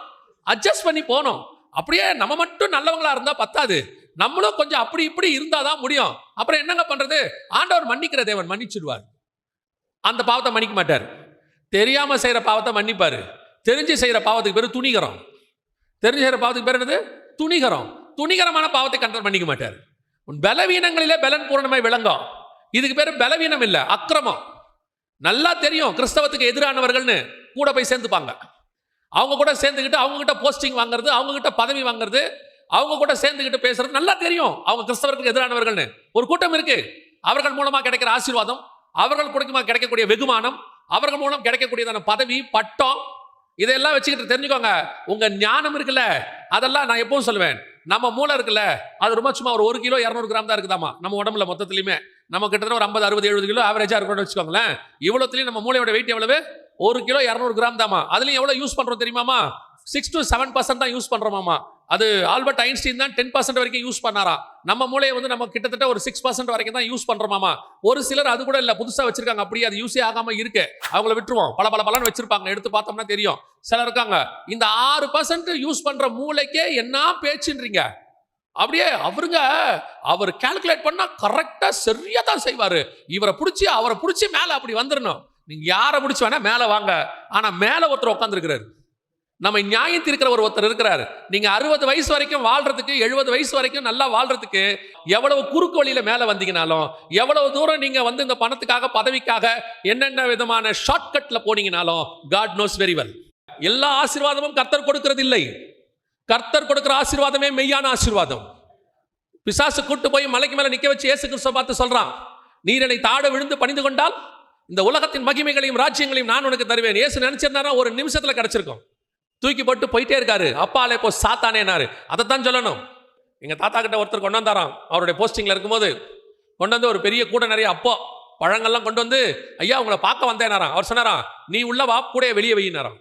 அட்ஜஸ்ட் பண்ணி போகணும். அப்படியே நம்ம மட்டும் நல்லவங்களா இருந்தா பத்தாது. நம்மளும் கொஞ்சம் அப்படி இப்படி இருந்தாதான் முடியும். அப்புறம் என்னங்க பண்றது? ஆண்டவர் மன்னிக்கிற தேவன் மன்னிச்சிடுவார். அந்த பாவத்தை மன்னிக்க மாட்டார். தெரியாம செய்யற பாவத்தை மன்னிப்பாரு. தெரிஞ்சு செய்யற பாவத்துக்கு பேர் துணிகரம். தெரிஞ்சுகிற பாவத்துக்கு பேர் என்னது? துணிகரம். துணிகரமான பாவத்தை கண்டல் பண்ணிக்க மாட்டார். உன் பலவீனங்களிலே பலன் பூரணமாய் விளங்கும். இதுக்கு பேர் பலவீனம் இல்லை அக்கிரமம். நல்லா தெரியும் கிறிஸ்தவத்துக்கு எதிரானவர்கள்னு கூட போய் சேர்ந்துப்பாங்க. அவங்க கூட சேர்ந்துக்கிட்டு அவங்க கிட்ட போஸ்டிங் வாங்குறது அவங்க கிட்ட பதவி வாங்குறது அவங்க கூட சேர்ந்துக்கிட்டு பேசுறது நல்லா தெரியும். அவங்க கிறிஸ்தவர்களுக்கு எதிரானவர்கள்னு. ஒரு கூட்டம் இருக்கு. அவர்கள் மூலமா கிடைக்கிற ஆசீர்வாதம் அவர்கள் மூலமா கிடைக்கக்கூடிய வெகுமானம் அவர்கள் மூலம் கிடைக்கக்கூடியதான பதவி பட்டம் இதெல்லாம் வச்சுக்கிட்டு தெரிஞ்சுக்கோங்க. உங்க ஞானம் இருக்குல்ல அதெல்லாம் நான் எப்பவும் சொல்லுவேன். நம்ம மூளை இருக்குல்ல அது ரொம்ப சும்மா ஒரு ஒரு கிலோ இரநூறு கிராம் தான் இருக்குதாமா நம்ம உடம்புல மொத்தத்துலையுமே. நம்ம கிட்டத்தட்ட ஒரு ஐம்பது அறுபது எழுபது கிலோ ஆவரேஜா இருக்கணும்னு வச்சுக்கோங்களேன். இவ்வளோத்துலையும் நம்ம மூளையோட வெயிட் எவ்வளவு? ஒரு கிலோ இரநூறு கிராம் தாமா அதுலயும் எவ்வளோ யூஸ் பண்றோம் தெரியுமாமா சிக்ஸ் டு செவன் பர்சன்ட் தான் யூஸ் பண்றோமாமா அது ஆல்பர்ட் ஐன்ஸ்டீன் தான் டென் பர்சன்ட் வரைக்கும் யூஸ் பண்ணாரா? நம்ம மூளையை வந்து நம்ம கிட்டத்தட்ட ஒரு சிக்ஸ் பர்சன்ட் வரைக்கும் தான் யூஸ் பண்ணுறோமாமா ஒரு சிலர் அது கூட இல்லை புதுசாக வச்சிருக்காங்க. அப்படியே அது யூஸே ஆகாமல் இருக்கு. அவங்கள விட்டுருவோம். பல பல பலன்னு வச்சிருப்பாங்க எடுத்து பார்த்தோம்னா தெரியும். சிலர் இருக்காங்க இந்த ஆறு பர்சன்ட் யூஸ் பண்ணுற மூளைக்கே என்ன பேச்சுன்றீங்க? அப்படியே அவருங்க அவர் கால்குலேட் பண்ணா கரெக்டாக சரியா தான் செய்வார். இவரை பிடிச்சி அவரை பிடிச்சி மேலே அப்படி வந்துடணும் நீங்க யாரை பிடிச்சி வேணா மேலே வாங்க. ஆனால் மேலே ஒருத்தர் உட்காந்துருக்கிறாரு நம்ம நியாயம் தீர்க்கிற ஒரு ஒருத்தர் இருக்கிறாரு. நீங்க அறுபது வயசு வரைக்கும் வாழ்றதுக்கு எழுபது வயசு வரைக்கும் நல்லா வாழ்றதுக்கு எவ்வளவு குறுக்கு வழியில மேல வந்தீங்கனாலும் எவ்வளவு தூரம் நீங்க வந்து இந்த பணத்துக்காக பதவிக்காக என்னென்ன விதமான ஷார்ட்கட்ல போனீங்கனாலும் காட் நோஸ் வெரி வெல் எல்லா ஆசீர்வாதமும் கர்த்தர் கொடுக்கிறது இல்லை கர்த்தர் கொடுக்கிற ஆசீர்வாதமே மெய்யான ஆசீர்வாதம். பிசாசு கூட்டு போய் மலைக்கு மேல நிக்க வச்சு இயேசு கிறிஸ்துவ பார்த்து சொல்றான் நீர் என்னை தாட விழுந்து பணிந்து கொண்டால் இந்த உலகத்தின் மகிமைகளையும் ராஜ்யங்களையும் நான் உனக்கு தருவேன். இயேசு நினைச்சிருந்தாரா ஒரு நிமிஷத்துல கிடைச்சிருக்கோம். தூக்கி போட்டு போயிட்டே இருக்காரு. அப்பாலே போ சாத்தானேனாரு. அதைத்தான் சொல்லணும். எங்கள் தாத்தா கிட்ட ஒருத்தர் கொண்டு வந்தாராம். அவருடைய போஸ்டிங்கில் இருக்கும்போது கொண்டு வந்து ஒரு பெரிய கூட நிறைய அப்போ பழங்கள்லாம் கொண்டு வந்து ஐயா உங்களை பார்க்க வந்தேனாராம். அவர் சொன்னாராம் நீ உள்ள வா கூடைய வெளியே வையினாராம்.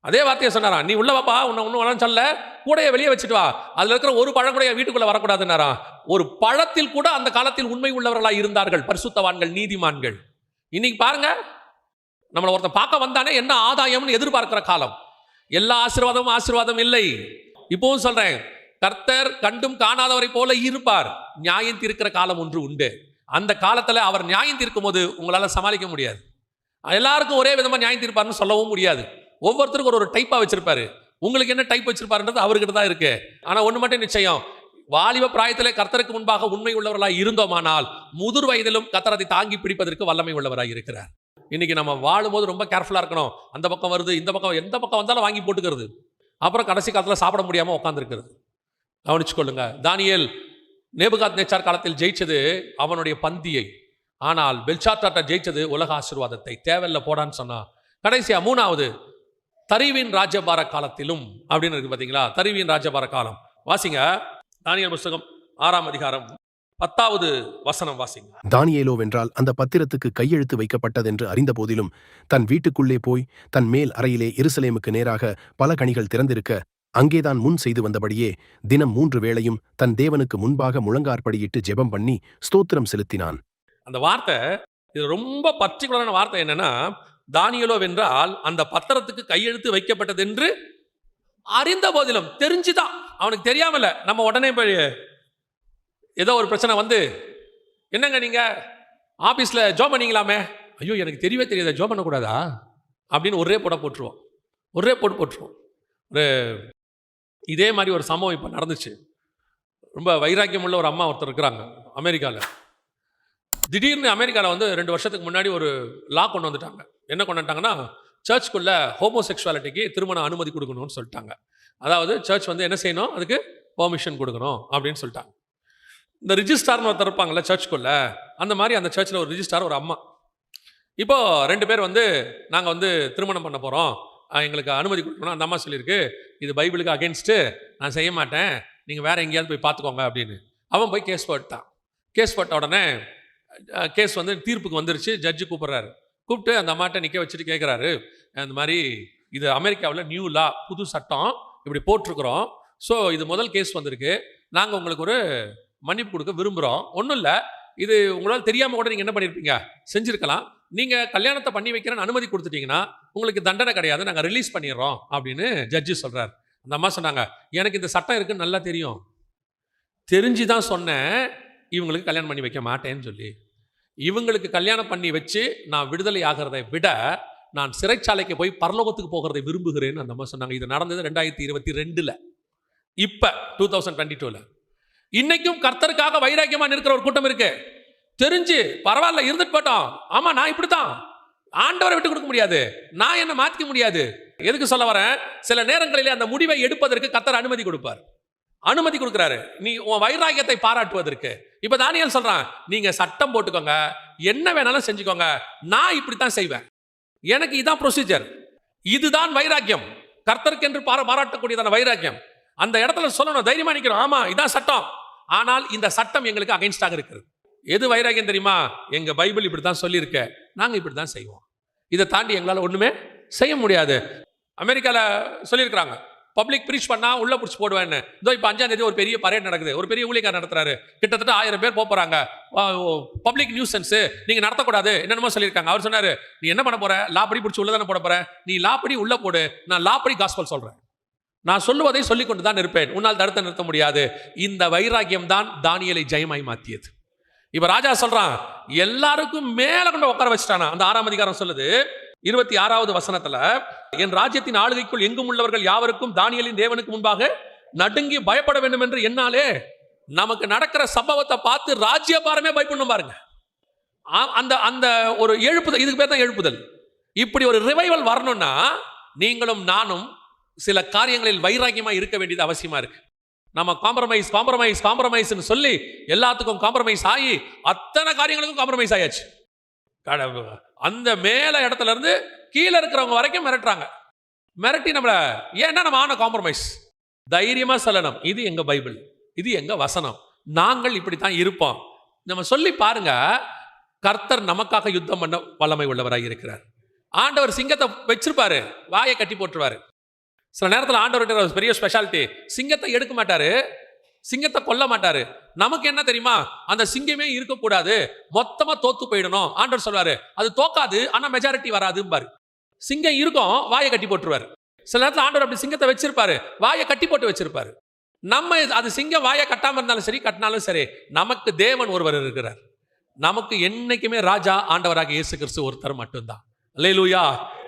அதே வார்த்தையை சொன்னாராம் நீ உள்ள வாப்பா உன்னை ஒன்றும் வேணாம்னு சொல்ல கூடையை வெளியே வச்சுட்டு வா. அதில் இருக்கிற ஒரு பழம் கூட வீட்டுக்குள்ளே வரக்கூடாதுன்னாராம். ஒரு பழத்தில் கூட அந்த காலத்தில் உண்மை உள்ளவர்களாக இருந்தார்கள் பரிசுத்தவான்கள் நீதிமான்கள். இன்னைக்கு பாருங்க நம்மளை ஒருத்தன் பார்க்க வந்தானே என்ன ஆதாயம்னு எதிர்பார்க்கிற காலம். எல்லா ஆசீர்வாதமும் ஆசீர்வாதம் இல்லை. இப்பவும் சொல்றேன் கர்த்தர் கண்டும் காணாதவரை போல இருப்பார். நியாயம் தீர்க்கிற காலம் ஒன்று உண்டு. அந்த காலத்தில் அவர் நியாயம் தீர்க்கும் போது உங்களால் சமாளிக்க முடியாது. எல்லாருக்கும் ஒரே விதமாக நியாயம் தீர்ப்பார்னு சொல்லவும் முடியாது. ஒவ்வொருத்தருக்கும் ஒரு ஒரு டைப்பாக வச்சிருப்பாரு. உங்களுக்கு என்ன டைப் வச்சிருப்பாருன்றது அவர்கிட்ட தான் இருக்கு. ஆனால் ஒன்று மட்டும் நிச்சயம். வாலிப பிராயத்தில் கர்த்தருக்கு முன்பாக உண்மை உள்ளவர்களாக இருந்தோமானால் முதிர் வயதிலும் கர்த்தர் அதை தாங்கி பிடிப்பதற்கு வல்லமை உள்ளவராக இருக்கிறார். இன்றைக்கி நம்ம வாழும்போது ரொம்ப கேர்ஃபுல்லாக இருக்கணும். அந்த பக்கம் வருது இந்த பக்கம் எந்த பக்கம் வந்தாலும் வாங்கி போட்டுக்கிறது. அப்புறம் கடைசி காலத்தில் சாப்பிட முடியாமல் உட்காந்துருக்கிறது கவனிச்சுக்கொள்ளுங்க. தானியல் நேபுகாத் நேச்சார் காலத்தில் ஜெயிச்சது அவனுடைய பந்தியை. ஆனால் பெல்சாத்தாட்ட ஜெயிச்சது உலக ஆசீர்வாதத்தை. தேவையில்ல போடான்னு சொன்னான் கடைசியா மூணாவது தரிவின் ராஜபார காலத்திலும் அப்படின்னு இருக்கு பார்த்தீங்களா தரிவின் ராஜபார காலம். வாசிங்க. தானியல் புஸ்தகம் ஆறாம் அதிகாரம். பத்தாவது வசனம் வாசிங்க. தானியேலோவென்றால் அந்த பத்திரத்துக்கு கையெழுத்து வைக்கப்பட்டதென்று அறிந்தபோதிலும் தன் வீட்டுக்குள்ளே போய் தன் மேல் அறையிலே எருசலேமுக்கு நேராக பல கணிகள் திறந்திருக்க அங்கேதான் முன் செய்து வந்தபடியே தினம் மூன்று வேளையும் தன் தேவனுக்கு முன்பாக முழங்கார்ப்படியிட்டு ஜெபம் பண்ணி ஸ்தோத்திரம் செலுத்தினான். அந்த வார்த்தை இது ரொம்ப பர்டிகுலரான வார்த்தை என்னன்னா தானியலோ வென்றால் அந்த பத்திரத்துக்கு கையெழுத்து வைக்கப்பட்டது என்று அறிந்த போதிலும் தெரிஞ்சுதான். அவனுக்கு தெரியாமல நம்ம உடனே போய் ஏதோ ஒரு பிரச்சனை வந்து என்னங்க நீங்கள் ஆஃபீஸில் ஜோப் பண்ணிங்களாமே? ஐயோ எனக்கு தெரியவே தெரியாத ஜோப் பண்ணக்கூடாதா? அப்படின்னு ஒரே போட போட்டுருவோம். ஒரே போட்டு போட்டுருவோம். ஒரு இதே மாதிரி ஒரு சம்பவம் இப்போ நடந்துச்சு. ரொம்ப வைராக்கியம் உள்ள ஒரு அம்மா ஒருத்தர் இருக்கிறாங்க அமெரிக்காவில் திடீர்னு அமெரிக்காவில் வந்து ரெண்டு வருஷத்துக்கு முன்னாடி ஒரு லா கொண்டு வந்துட்டாங்க. என்ன கொண்டு வந்துட்டாங்கன்னா சர்ச்சுக்குள்ள ஹோமோசெக்சுவாலிட்டிக்கு திருமண அனுமதி கொடுக்கணும்னு சொல்லிட்டாங்க. அதாவது சர்ச் வந்து என்ன செய்யணும்? அதுக்கு பெர்மிஷன் கொடுக்கணும் அப்படின்னு சொல்லிட்டாங்க. இந்த ரிஜிஸ்டார்னு ஒருத்தர் இருப்பாங்கல்ல சர்ச்சுக்குள்ள அந்த மாதிரி அந்த சர்ச்சில் ஒரு ரிஜிஸ்டார் ஒரு அம்மா. இப்போது ரெண்டு பேர் வந்து நாங்கள் வந்து திருமணம் பண்ண போகிறோம் எங்களுக்கு அனுமதி கொடுக்கணும் அந்த அம்மா சொல்லியிருக்கு. இது பைபிளுக்கு அகேன்ஸ்ட்டு நான் செய்ய மாட்டேன். நீங்கள் வேறு எங்கேயாவது போய் பார்த்துக்கோங்க அப்படின்னு. அவன் போய் கேஸ் போட்டான். கேஸ் போட்ட உடனே கேஸ் வந்து தீர்ப்புக்கு வந்துருச்சு. ஜட்ஜு கூப்பிட்றாரு. கூப்பிட்டு அந்த அம்மாட்ட நிற்க வச்சுட்டு கேட்குறாரு இந்த மாதிரி இது அமெரிக்காவில் நியூ லா புது சட்டம் இப்படி போட்டிருக்கிறோம். ஸோ இது முதல் கேஸ் வந்திருக்கு. நாங்கள் உங்களுக்கு ஒரு மன்னிப்பு கொடுக்க விரும்புகிறோம் ஒன்றும் இல்லை. இது உங்களால் தெரியாமல் கூட நீங்கள் என்ன பண்ணியிருப்பீங்க செஞ்சுருக்கலாம். நீங்கள் கல்யாணத்தை பண்ணி வைக்கிறேன்னு அனுமதி கொடுத்துட்டீங்கன்னா உங்களுக்கு தண்டனை கிடையாது. நாங்கள் ரிலீஸ் பண்ணிடுறோம் அப்படின்னு ஜட்ஜி சொல்கிறார் அந்த அம்மா சொன்னாங்க எனக்கு இந்த சட்டம் இருக்குன்னு நல்லா தெரியும். தெரிஞ்சு தான் சொன்னேன். இவங்களுக்கு கல்யாணம் பண்ணி வைக்க மாட்டேன்னு சொல்லி. இவங்களுக்கு கல்யாணம் பண்ணி வச்சு நான் விடுதலை ஆகிறதை விட நான் சிறைச்சாலைக்கு போய் பரலோகத்துக்கு போகிறதை விரும்புகிறேன்னு அந்த அம்மா சொன்னாங்க. இது நடந்தது ரெண்டாயிரத்தி இருபத்தி ரெண்டில். இப்போ டூ தௌசண்ட் டுவெண்ட்டி டூவில் இன்னைக்கும் கர்த்தருக்காக வைராக்கியமா நிற்கிற ஒரு கூட்டம் இருக்கு. தெரிஞ்சு பரவாயில்ல இருந்துட்டு போட்டோம் ஆமா நான் இப்படித்தான். ஆண்டவரை விட்டு கொடுக்க முடியாது. நான் என்ன மாத்திக்க முடியாது. எதுக்கு சொல்ல வரேன்? சில நேரங்களிலே அந்த முடிவை எடுப்பதற்கு கர்த்தர் அனுமதி கொடுப்பார். அனுமதி கொடுக்குறாரு. நீ உன் வைராக்கியத்தை பாராட்டுவதற்கு. இப்போ தானியல் சொல்றான் நீங்க சட்டம் போட்டுக்கோங்க. என்ன வேணாலும் செஞ்சுக்கோங்க. நான் இப்படித்தான் செய்வேன். எனக்கு இதான் ப்ரொசீஜர் இதுதான் வைராக்கியம். கர்த்தருக்கென்று பாரா பாராட்டக்கூடியதான வைராக்கியம். அந்த இடத்துல சொல்லணும் தைரியமா நிற்கிறோம் ஆமா இதான் சட்டம். ஆனால் இந்த சட்டம் எங்களுக்கு அகைன்ஸ்டாக இருக்கிறது. எது வைராகியம் தெரியுமா? எங்க பைபிள் இப்படி தான் சொல்லியிருக்க. நாங்கள் இப்படி தான் செய்வோம். இதை தாண்டி எங்களால் ஒன்றுமே செய்ய முடியாது. அமெரிக்காவில் சொல்லியிருக்கிறாங்க. பப்ளிக் ப்ரீச் பண்ணால் உள்ளே பிடிச்சி போடுவேன்னு. இதோ இப்போ அஞ்சாம் தேதி ஒரு பெரிய பரேட் நடக்குது. ஒரு பெரிய ஊழியக்கார் நடத்துறாரு. கிட்டத்தட்ட ஆயிரம் பேர் போகிறாங்க பப்ளிக் நியூசன்ஸு நீங்கள் நடத்தக்கூடாது. என்னென்னமோ சொல்லியிருக்காங்க. அவர் சொன்னார் நீ என்ன பண்ண போகிற லாப்படி பிடிச்சி உள்ளே தானே போட போற? நீ லாப்படி உள்ளே போடு. நான் லாப்படி காஸ்பல் சொல்கிறேன் நான் சொல்லுவதை சொல்லிக் கொண்டு தான் இருப்பேன். உன்னால் தடுத்து நிறுத்த முடியாது. இந்த வைராக்கியம் தான் தானியலை ஜெயமாய் மாத்தியது. இப்ப ராஜா சொல்றான் எல்லாருக்கும் மேல கொண்டு உட்கார வச்சுட்டானா? அந்த ஆறாம் அதிகாரம் சொல்லுது இருபத்தி ஆறாவது வசனத்துல என் ராஜ்யத்தின் ஆளுகைக்குள் எங்கும் உள்ளவர்கள் யாவருக்கும் தானியலின் தேவனுக்கு முன்பாக நடுங்கி பயப்பட வேண்டும் என்று என்னாலே நமக்கு நடக்கிற சம்பவத்தை பார்த்து ராஜ்யபாரமே பயப்படணும் பாருங்க. அந்த அந்த ஒரு எழுப்புதல் இதுக்கு பேர் தான் எழுப்புதல். இப்படி ஒரு ரிவைவல் வரணும்னா நீங்களும் நானும் சில காரியங்களில் வைராக்கியமாக இருக்க வேண்டியது அவசியமாக இருக்குது நம்ம காம்ப்ரமைஸ் காம்ப்ரமைஸ் காம்ப்ரமைஸ்னு சொல்லி எல்லாத்துக்கும் காம்ப்ரமைஸ் ஆகி அத்தனை காரியங்களுக்கும் காம்ப்ரமைஸ் ஆயாச்சு. கட- அந்த மேலே இடத்துல இருந்து கீழே இருக்கிறவங்க வரைக்கும் மிரட்டுறாங்க. மிரட்டி நம்மளை ஏன்னா நம்ம ஆன காம்ப்ரமைஸ் தைரியமாக சொல்லணும். இது எங்கள் பைபிள். இது எங்கள் வசனம். நாங்கள் இப்படி தான் இருப்போம். நம்ம சொல்லி பாருங்க. கர்த்தர் நமக்காக யுத்தம் பண்ண வல்லமை உள்ளவராக இருக்கிறார். ஆண்டவர் சிங்கத்தை வச்சிருப்பாரு. வாயை கட்டி போட்டுருவாரு. சில நேரத்தில் ஆண்டவர்கிட்ட பெரிய ஸ்பெஷாலிட்டி சிங்கத்தை எடுக்க மாட்டாரு சிங்கத்தை கொல்ல மாட்டாரு. நமக்கு என்ன தெரியுமா? அந்த சிங்கமே இருக்கக்கூடாது. மொத்தமா தோத்து போயிடணும். ஆண்டவர் சொல்வாரு அது தோக்காது ஆனா மெஜாரிட்டி வராதும்பாரு. சிங்கம் இருக்கும் வாயை கட்டி போட்டுருவாரு. சில நேரத்தில் ஆண்டவர் அப்படி சிங்கத்தை வச்சிருப்பாரு வாயை கட்டி போட்டு வச்சிருப்பாரு. நம்ம அது சிங்கம் வாயை கட்டாமல் இருந்தாலும் சரி கட்டினாலும் சரி நமக்கு தேவன் ஒருவர் இருக்கிறார். நமக்கு என்னைக்குமே ராஜா ஆண்டவராக இயேசு கிறிஸ்து ஒருத்தர் மட்டும்தான். அல்லேலூயா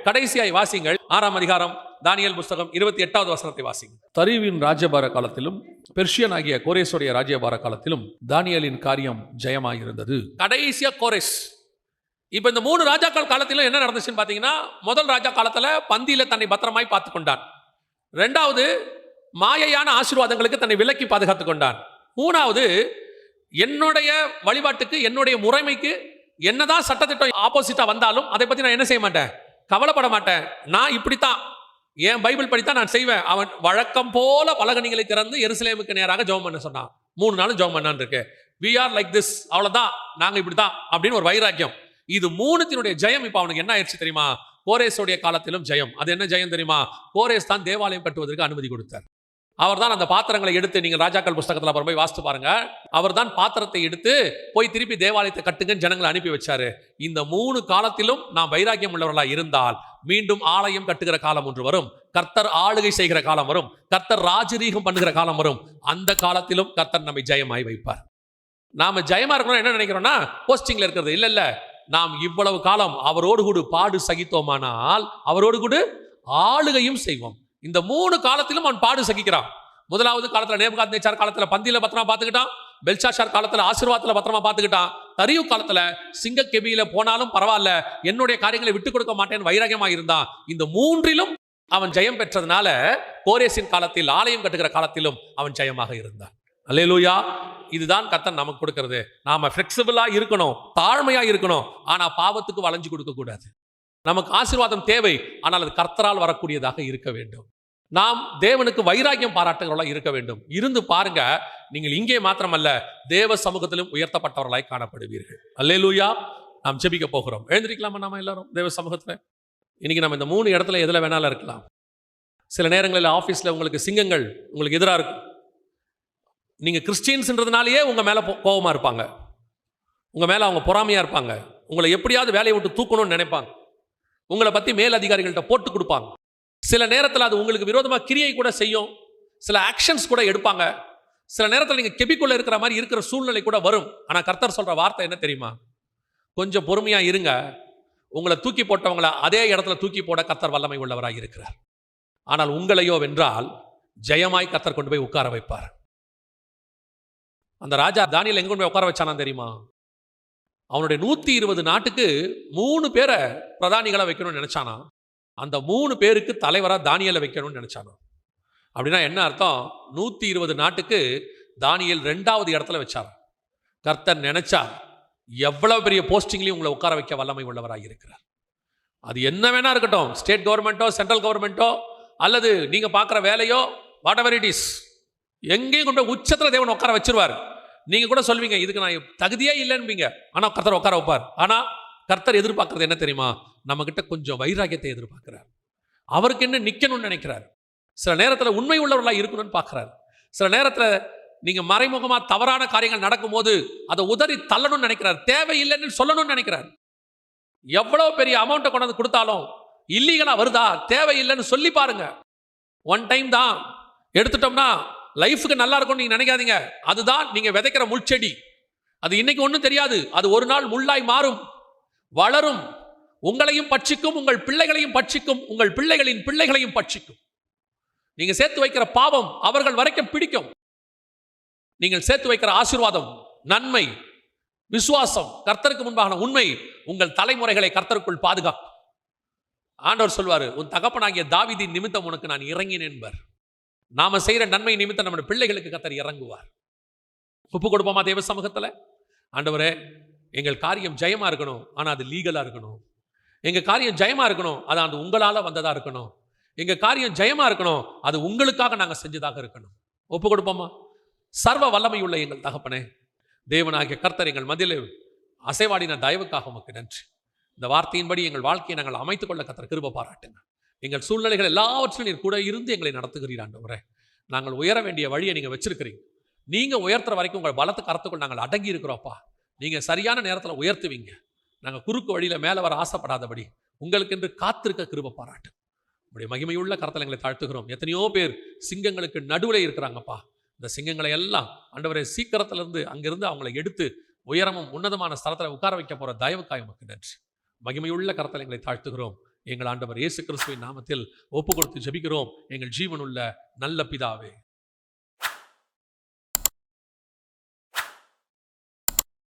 கடைசியாய் வாசிங்கள் ஆறாம் அதிகாரம். தானியல் புஸ்தகம் இருபத்தி எட்டாவது வசனத்தை வாசிங்க. தரிவின் ராஜ்யபார காலத்திலும் பெர்ஷியன் ஆகிய கோரேஸுடைய ராஜ்யபார காலத்திலும் தானியலின் காரியம் ஜெயமாயிருந்தது. கடைசியா கோரேஸ். இப்போ இந்த மூணு ராஜாக்கள் காலத்திலும் என்ன நடந்துச்சுன்னு பார்த்தீங்கன்னா முதல் ராஜா காலத்தில் பந்தியில் தன்னை பத்திரமாய் பார்த்து கொண்டான். ரெண்டாவது மாயையான ஆசீர்வாதங்களுக்கு தன்னை விலக்கி பாதுகாத்து கொண்டான். மூணாவது என்னுடைய வழிபாட்டுக்கு என்னுடைய முறைமைக்கு என்னதான் சட்டத்திட்டம் ஆப்போசிட்டாக வந்தாலும் அதை பற்றி நான் என்ன செய்ய மாட்டேன்? கவலைப்பட மாட்டேன். நான் இப்படித்தான். ஏன் பைபிள் படித்தான் நான் செய்வேன்? அவன் வழக்கம் போல பலகணிகளை திறந்து எருசலேமுக்கு நேராக ஜோம் பண்ண சொன்னான். மூணு நாளும் ஜோம் பண்ணான்னு இருக்கு. வி ஆர் லைக் திஸ் அவ்வளோதான் நாங்கள் இப்படி தான் அப்படின்னு ஒரு வைராக்கியம். இது மூணுத்தினுடைய ஜெயம் இப்போ அவனுக்கு என்ன ஆயிடுச்சு தெரியுமா? கோரேஸுடைய காலத்திலும் ஜெயம். அது என்ன ஜெயம் தெரியுமா? கோரேஸ் தான் தேவாலயம் கட்டுவதற்கு அனுமதி கொடுத்தார். அவர் தான் அந்த பாத்திரங்களை எடுத்து நீங்கள் ராஜாக்கள் புஸ்தகத்தில் அப்புறம் போய் வாசித்து பாருங்க. அவர் தான் பாத்திரத்தை எடுத்து போய் திருப்பி தேவாலயத்தை கட்டுங்கன்னு ஜனங்களை அனுப்பி வச்சாரு. இந்த மூணு காலத்திலும் நாம் வைராக்கியம் உள்ளவர்களாக இருந்தால் மீண்டும் ஆலயம் கட்டுகிற காலம் ஒன்று வரும். கர்த்தர் ஆளுகை செய்கிற காலம் வரும். கர்த்தர் ராஜரீகம் பண்ணுகிற காலம் வரும். அந்த காலத்திலும் கர்த்தர் நம்மை ஜெயமாய் வைப்பார். நாம் ஜெயமா இருக்கணும் என்ன நினைக்கிறோம்னா போஸ்டிங்கில் இருக்கிறது. இல்லை இல்லை. நாம் இவ்வளவு காலம் அவரோடு கூட பாடு சகித்தோமானால் அவரோடு கூட ஆளுகையும் செய்வோம். இந்த மூணு காலத்திலும் அவன் பாடு சகிக்கிறான். முதலாவது காலத்துல நேபுகாத் நேச்சார் காலத்துல பந்தியில பத்திரமா பார்த்துக்கிட்டான். பெல்ஷாஷார் காலத்துல ஆசீர்வாதத்தில் பத்திரமா பார்த்துக்கிட்டான். தரியு காலத்துல சிங்க கெபியில போனாலும் பரவாயில்ல என்னுடைய காரியங்களை விட்டு கொடுக்க மாட்டேன்னு வைராகியமா இருந்தான். இந்த மூன்றிலும் அவன் ஜெயம் பெற்றதுனால கோரேசின் காலத்தில் ஆலயம் கட்டுகிற காலத்திலும் அவன் ஜெயமாக இருந்தான். அல்லேலூயா. இதுதான் கத்தன் நமக்கு கொடுக்கறது. நாம ஃப்ளெக்சிபிளா இருக்கணும் தாழ்மையா இருக்கணும். ஆனா பாவத்துக்கு வளைஞ்சு கொடுக்க கூடாது. நமக்கு ஆசீர்வாதம் தேவை ஆனால் அது கர்த்தரால் வரக்கூடியதாக இருக்க வேண்டும். நாம் தேவனுக்கு வைராக்கியம் பாராட்டுகிறவர்களாக இருக்க வேண்டும். இருந்து பாருங்க நீங்கள் இங்கே மாத்திரமல்ல தேவ சமூகத்திலும் உயர்த்தப்பட்டவர்களாய் காணப்படுவீர்கள். அல்லே லூயா நாம் ஜெபிக்க போகிறோம். எழுந்திருக்கலாமா நாம எல்லாரும்? தேவ சமூகத்தில்? இன்னைக்கு நம்ம இந்த மூணு இடத்துல எதில் வேணாலும் இருக்கலாம். சில நேரங்களில் ஆஃபீஸில் உங்களுக்கு சிங்கங்கள் உங்களுக்கு எதிராக இருக்கும். நீங்கள் கிறிஸ்டின்ஸ்ன்றதுனாலேயே உங்கள் மேலே கோபமாக இருப்பாங்க. உங்கள் மேலே அவங்க பொறாமையாக இருப்பாங்க. உங்களை எப்படியாவது வேலையை விட்டு தூக்கணும்னு நினைப்பாங்க. உங்களை பற்றி மேல் அதிகாரிகள்கிட்ட போட்டு கொடுப்பாங்க. சில நேரத்தில் அது உங்களுக்கு விரோதமாக கிரியை கூட செய்யும். சில ஆக்ஷன்ஸ் கூட எடுப்பாங்க. சில நேரத்தில் நீங்கள் கெபிக்குள்ளே இருக்கிற மாதிரி இருக்கிற சூழ்நிலை கூட வரும். ஆனால் கர்த்தர் சொல்கிற வார்த்தை என்ன தெரியுமா? கொஞ்சம் பொறுமையாக இருங்க. உங்களை தூக்கி போட்டவங்கள அதே இடத்துல தூக்கி போட கத்தர் வல்லமை உள்ளவராக இருக்கிறார். ஆனால் உங்களையோ வென்றால் ஜெயமாய் கத்தர் கொண்டு போய் உட்கார வைப்பார். அந்த ராஜா தானியல் எங்க கொண்டு போய் உட்கார வச்சானா தெரியுமா? அவனுடைய நூத்தி இருபது நாட்டுக்கு மூணு பேரை பிரதானிகளாக வைக்கணும்னு நினைச்சானா? அந்த மூணு பேருக்கு தலைவராக தானியலை வைக்கணும்னு நினச்சாங்க. அப்படின்னா என்ன அர்த்தம்? நூற்றி இருபது நாட்டுக்கு தானியல் ரெண்டாவது இடத்துல வச்சார். கர்த்தர் நினைச்சார் எவ்வளவு பெரிய போஸ்டிங்லையும் உங்களை உட்கார வைக்க வல்லமை உள்ளவராக இருக்கிறார். அது என்ன வேணா இருக்கட்டும். ஸ்டேட் கவர்மெண்ட்டோ சென்ட்ரல் கவர்மெண்ட்டோ அல்லது நீங்கள் பார்க்குற வேலையோ வாட் எவர் இட் இஸ் எங்கேயும் கொண்டு உச்சத்தில் தேவன் உட்கார வச்சிருவார். நீங்கள் கூட சொல்வீங்க இதுக்கு நான் தகுதியே இல்லைன்பீங்க ஆனால் கர்த்தர் உட்கார வைப்பார். ஆனால் கர்த்தர் எதிர்பார்க்கறது என்ன தெரியுமா? நம்மக்கிட்ட கொஞ்சம் வைராகியத்தை எதிர்பார்க்கிறார். அவருக்கு என்ன நிற்கணும்னு நினைக்கிறார். சில நேரத்தில் உண்மை உள்ளவர்களாக இருக்கணும்னு பார்க்குறாரு. சில நேரத்தில் நீங்கள் மறைமுகமாக தவறான காரியங்கள் நடக்கும்போது அதை உதறி தள்ளணும்னு நினைக்கிறார். தேவையில்லைன்னு சொல்லணும்னு நினைக்கிறார். எவ்வளோ பெரிய அமௌண்ட்டை கொண்டாந்து கொடுத்தாலும் இல்லீகலாக வருதா? தேவையில்லைன்னு சொல்லி பாருங்க. ஒன் டைம் தான் எடுத்துட்டோம்னா லைஃபுக்கு நல்லா இருக்கும்னு நீங்கள் நினைக்காதீங்க. அதுதான் நீங்கள் விதைக்கிற முள்செடி. அது இன்னைக்கு ஒன்றும் தெரியாது. அது ஒரு நாள் முள்ளாய் மாறும். வளரும். உங்களையும் பட்சிக்கும் உங்கள் பிள்ளைகளையும் பட்சிக்கும் உங்கள் பிள்ளைகளின் பிள்ளைகளையும் பட்சிக்கும். நீங்க சேர்த்து வைக்கிற பாவம் அவர்கள் வரைக்கும் பிடிக்கும். நீங்கள் சேர்த்து வைக்கிற ஆசீர்வாதம் நன்மை விசுவாசம் கர்த்தருக்கு முன்பான உண்மை உங்கள் தலைமுறைகளை கர்த்தருக்குள் பாதுகாக்கும். ஆண்டவர் சொல்வாரு உன் தகப்பனாகிய தாவிதின் நிமித்தம் உனக்கு நான் இறங்கினேன் என்பர். நாம செய்கிற நன்மை நிமித்தம் நம்முடைய பிள்ளைகளுக்கு கத்தர் இறங்குவார். ஒப்பு கொடுப்போமா தேவ சமூகத்தில்? ஆண்டவரே எங்கள் காரியம் ஜெயமா இருக்கணும் ஆனால் அது லீகலாக இருக்கணும். எங்கள் காரியம் ஜெயமாக இருக்கணும் அது அந்த உங்களால் வந்ததாக இருக்கணும். எங்கள் காரியம் ஜெயமாக இருக்கணும் அது உங்களுக்காக நாங்கள் செஞ்சதாக இருக்கணும். ஒப்பு கொடுப்போமா? சர்வ வல்லமை உள்ள எங்கள் தகப்பனே தேவனாகிய கர்த்தர் எங்கள் மதியில் அசைவாடின தயவுக்காக உமக்கு நன்றி. இந்த வார்த்தையின்படி எங்கள் வாழ்க்கையை நாங்கள் அமைத்துக் கொள்ள கத்திர கிருப பாராட்டுங்க. எங்கள் சூழ்நிலைகள் எல்லாவற்றிலும் நீர் கூட இருந்து எங்களை நடத்துகிறீரான் உரை நாங்கள் உயர வேண்டிய வழியை நீங்கள் வச்சிருக்கிறீங்க. நீங்கள் உயர்த்துற வரைக்கும் உங்கள் பலத்து கரத்துக்குள் நாங்கள் அடங்கி இருக்கிறோப்பா நீங்கள் சரியான நேரத்தில் உயர்த்துவீங்க. நாங்கள் குறுக்கு வழியில் மேலே வர ஆசைப்படாதபடி உங்களுக்கென்று காத்திருக்க கிருப பாராட்டு. உங்களுடைய மகிமையுள்ள கரத்தில் எங்களை தாழ்த்துகிறோம். எத்தனையோ பேர் சிங்கங்களுக்கு நடுவில் இருக்கிறாங்கப்பா. இந்த சிங்கங்களை எல்லாம் ஆண்டவரே சீக்கிரத்திலிருந்து அங்கிருந்து அவங்கள எடுத்து உயரமும் உன்னதமான ஸ்தலத்தில் உட்கார வைக்க போகிற தயவுக்காய் உமக்கு நன்றி. மகிமையுள்ள கரத்தில் எங்களை தாழ்த்துகிறோம். எங்கள் ஆண்டவர் இயேசு கிறிஸ்துவின் நாமத்தில் ஒப்பு கொடுத்து ஜபிக்கிறோம். எங்கள் ஜீவனுள்ள நல்ல பிதாவே.